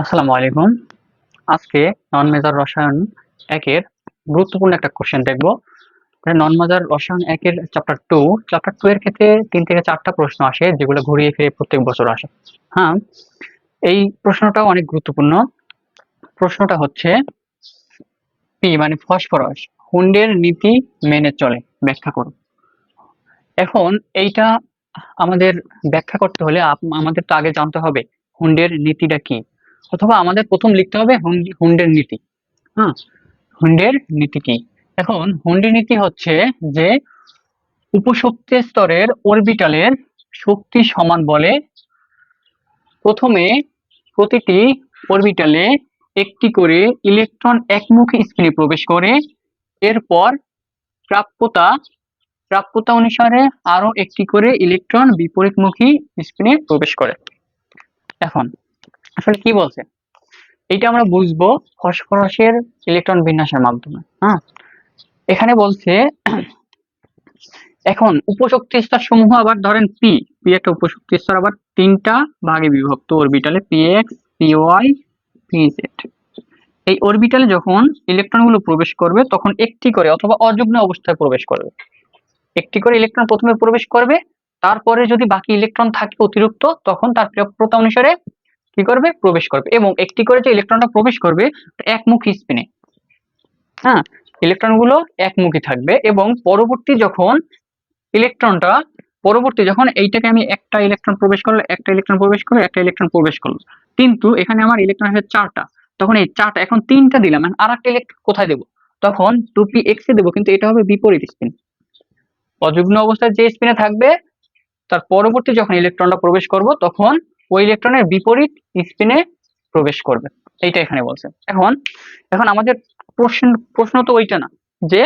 আসসালামু আলাইকুম। আজকে নন মেজার রসায়ন একের গুরুত্বপূর্ণ একটা কোশ্চেন দেখব। নন মেজার রসায়ন একের চ্যাপ্টার টু চ্যাপ্টার টু এর ক্ষেত্রে তিন থেকে চারটা প্রশ্ন আসে, যেগুলো ঘুরিয়ে ফিরে প্রত্যেক বছর আসে। হ্যাঁ এই প্রশ্নটাও অনেক গুরুত্বপূর্ণ। প্রশ্নটা হচ্ছে পি মানে ফসফরাস, হুন্ডের নীতি মেনে চলে, ব্যাখ্যা করো। এখন এইটা আমাদের ব্যাখ্যা করতে হলে আমাদের তো আগে জানতে হবে, হুন্ডের নীতিটা কি? অথবা আমাদের প্রথম লিখতে হবে হুন- হুন্ডের নীতি। হ্যাঁ হুন্ডের নীতি কি? এখন হুন্ডের নীতি হচ্ছে যে উপশক্তি স্তরের অরবিটালের শক্তি সমান বলে প্রথমে প্রতিটি অরবিটালে একটি করে ইলেকট্রন একমুখী স্পিনে প্রবেশ করে, এরপর প্রাপ্যতা প্রাপ্যতা অনুসারে আরও একটি করে ইলেকট্রন বিপরীতমুখী স্পিনে প্রবেশ করে। এখন আসলে কি বলছে? এটা আমরা বুঝব ফসফরাসের ইলেকট্রন বিন্যাসের মাধ্যমে হ্যাঁ? এখানে বলছে, এখন উপশক্তি স্তর সমূহ আবার ধরেন পি পি একটা উপশক্তি স্তর, আবার তিনটা ভাগে বিভক্ত অরবিটালে p x p y p z এই অরবিটালে যখন ইলেকট্রনগুলো প্রবেশ করবে, তখন একটি করে অথবা অযুগ্ম অবস্থায় প্রবেশ করবে। একটি করে ইলেকট্রন প্রথমে প্রবেশ করবে, তারপরে যদি বাকি ইলেকট্রন থাকে অতিরিক্ত, তখন তার প্রাপ্যতা অনুসারে কি করবে? প্রবেশ করবে। এবং একটি করে যে ইলেকট্রনটা প্রবেশ করবে একমুখী স্পিনে হ্যাঁ? ইলেকট্রনগুলো একমুখী থাকবে এবং পরবর্তী যখন ইলেকট্রনটা পরবর্তী যখন এইটাকে আমি একটা ইলেকট্রন প্রবেশ করল, একটা ইলেকট্রন প্রবেশ করল, একটা ইলেকট্রন প্রবেশ করল। কিন্তু এখানে আমার ইলেকট্রন আছে চারটা। তখন এই চারটা, এখন তিনটা দিলাম আর একটা ইলেকট্রন কোথায় দেবো? তখন টু পি এক্স এ দেবো, কিন্তু এটা হবে বিপরীত স্পিন অযুগ্ম অবস্থায় যে স্পিনে থাকবে, তার পরবর্তী যখন ইলেকট্রনটা প্রবেশ করব, তখন ওই ইলেকট্রনের বিপরীত স্পিনে প্রবেশ করবে। এইটা এখানে বলছে। এখন এখন আমাদের প্রশ্ন প্রশ্ন তো ওইটা না, যে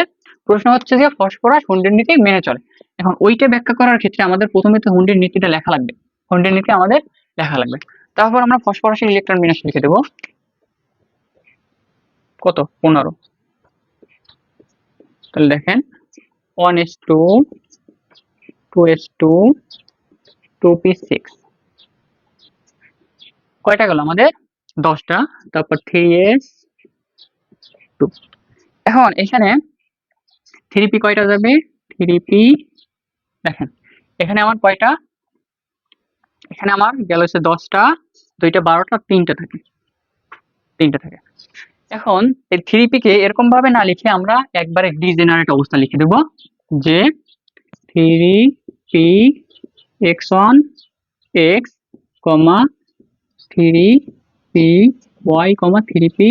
প্রশ্ন হচ্ছে যে ফসফরাস হুন্ডের নীতি মেনে চলে। এখন ওইটা ব্যাখ্যা করার ক্ষেত্রে আমাদের প্রথমে তো হুন্ডের নীতিটা লেখা লাগবে। হুন্ডের নীতি আমাদের লেখা লাগবে। তারপর আমরা ফসফরাসের ইলেকট্রন বিন্যাস লিখে দেব। কত? পনেরো। তাহলে দেখেন one s two two s two two p six কয়টা গেল আমাদের? দশটা। তারপর থ্রি এস টু এখন এখানে থ্রি পি কয়টা যাবে? থ্রি পি দেখেন, এখানে আমার কয়টা? এখানে আমার গেল হচ্ছে দশটা, দুইটা বারোটা, তিনটা থাকে। তিনটা থাকে। এখন এই থ্রি এরকম ভাবে না লিখে আমরা একবারে ডিজেনারেট অবস্থা লিখে দেব, যে three p x one x comma three p y comma three p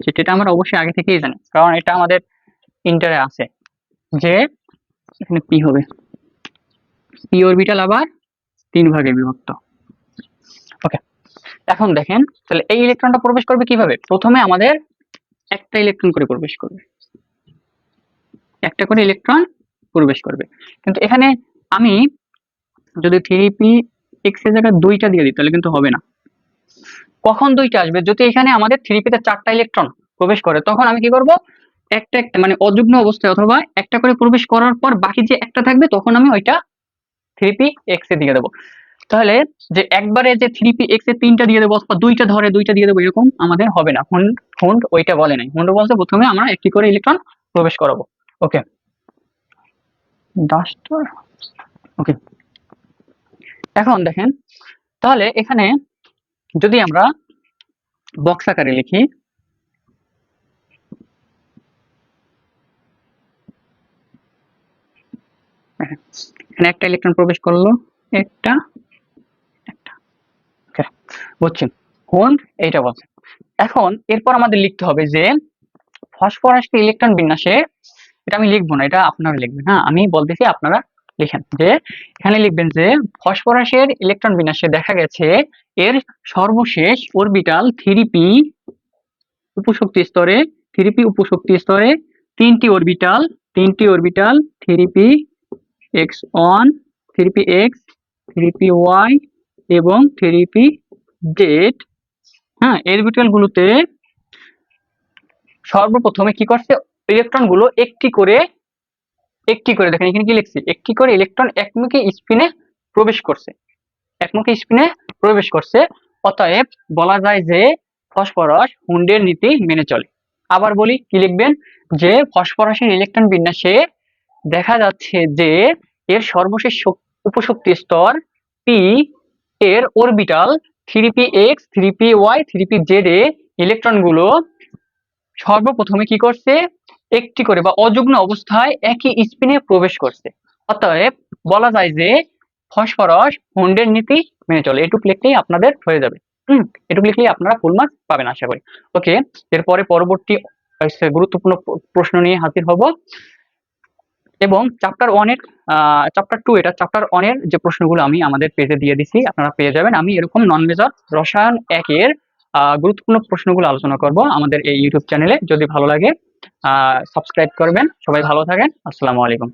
যেটা আমরা অবশ্যই আগে থেকেই জানি, কারণ এটা আমাদের ইন্টারে আছে, যে এখানে পি হবে। পি অরবিটাল আবার তিন ভাগে বিভক্ত। ওকে এখন দেখেন, তাহলে এই ইলেকট্রনটা প্রবেশ করবে কীভাবে? প্রথমে আমাদের একটা ইলেকট্রন করে প্রবেশ করবে। একটা করে ইলেকট্রন প্রবেশ করবে। কিন্তু এখানে আমি যদি থ্রি পি এক্সের জায়গায় দুইটা দিয়ে দিই, তাহলে কিন্তু হবে না। কখন দুইটা আসবে? যদি এখানে আমাদের থ্রি পিতে চারটা ইলেকট্রন প্রবেশ করে, তখন আমি কি করব? একটা একটা মানে অযুগ্ম অবস্থায় অথবা একটা করে প্রবেশ করার পর বাকি যে একটা থাকবে, তখন আমি ওইটা থ্রি পি এক্স এ দিয়ে দেবো। তাহলে যে একবারে যে থ্রি পি এক্স এ তিনটা দিয়ে দেবো অথবা দুইটা ধরে দুইটা দিয়ে দেবো, এরকম আমাদের হবে না। হুন্ড হুন্ড ওইটা বলে নাই। হুন্ড বলতে প্রথমে আমরা একটি করে ইলেকট্রন প্রবেশ করাবো। ওকে ওকে এখন দেখেন, তাহলে এখানে যদি আমরা বক্স আকারে লিখি, এখানে একটা ইলেকট্রন প্রবেশ করল, একটা একটা বুঝছেন কোন? এইটা বলছে। এখন এরপর আমাদের লিখতে হবে যে ফসফরাসকে ইলেকট্রন বিন্যাসে, এটা আমি লিখব না, এটা আপনারা লিখবেন হ্যাঁ আমি বলতেছি আপনারা লিখেন যে, এখানে লিখবেন যে, ফসফরাসের ইলেকট্রন বিন্যাসে দেখা গেছে এর সর্বশেষ অরবিটাল থ্রি পি উপশক্তি স্তরে থ্রি পি উপশক্তি স্তরে তিনটি অরবিটাল তিনটি orbital three p x one three p x three p y এবং থ্রি পি জেড হ্যাঁ অরবিটাল গুলোতে সর্বপ্রথমে কি করছে? ইলেকট্রনগুলো একটি করে একটি করে? দেখেন এখানে কি লিখছি? একটি করে? ইলেকট্রন একমুখী স্পিনে প্রবেশ করছে। একমুখী স্পিনে প্রবেশ করছে। অতএব বলা যায় যে ফসফরাস হুন্ডের নীতি মেনে চলে। আবার বলি, কি লিখবেন? যে ফসফরাসের ইলেকট্রন বিন্যাসে দেখা যাচ্ছে যে এর সর্বশেষ উপশক্তি স্তর পি এর orbital three p x three p y three p z এ ইলেকট্রনগুলো সর্বপ্রথমে কি করছে? একটি করে বা অযুগ্ম অবস্থায় একই স্পিনে প্রবেশ করছে। অতএব বলা যায় যে ফসফরাস হুন্ডের নীতি মেনে চলে। এটুক লিখলেই আপনাদের হয়ে যাবে। হুম, এটুক লিখলেই আপনারা ফুল মার্কস পাবেন আশা করি। ওকে, এরপরে পরবর্তী গুরুত্বপূর্ণ প্রশ্ন নিয়ে হাজির হব। এবং চ্যাপ্টার ওয়ানের চ্যাপ্টার টু এটা চ্যাপ্টার ওয়ানের যে প্রশ্নগুলো আমি আমাদের পেজে দিয়ে দিছি, আপনারা পেয়ে যাবেন। আমি এরকম নন মেজর রসায়ন একের গুরুত্বপূর্ণ প্রশ্নগুলো আলোচনা করব আমাদের এই ইউটিউব চ্যানেলে যদি ভালো লাগে সাবস্ক্রাইব করবেন। সবাই ভালো থাকেন। আসসালামু আলাইকুম।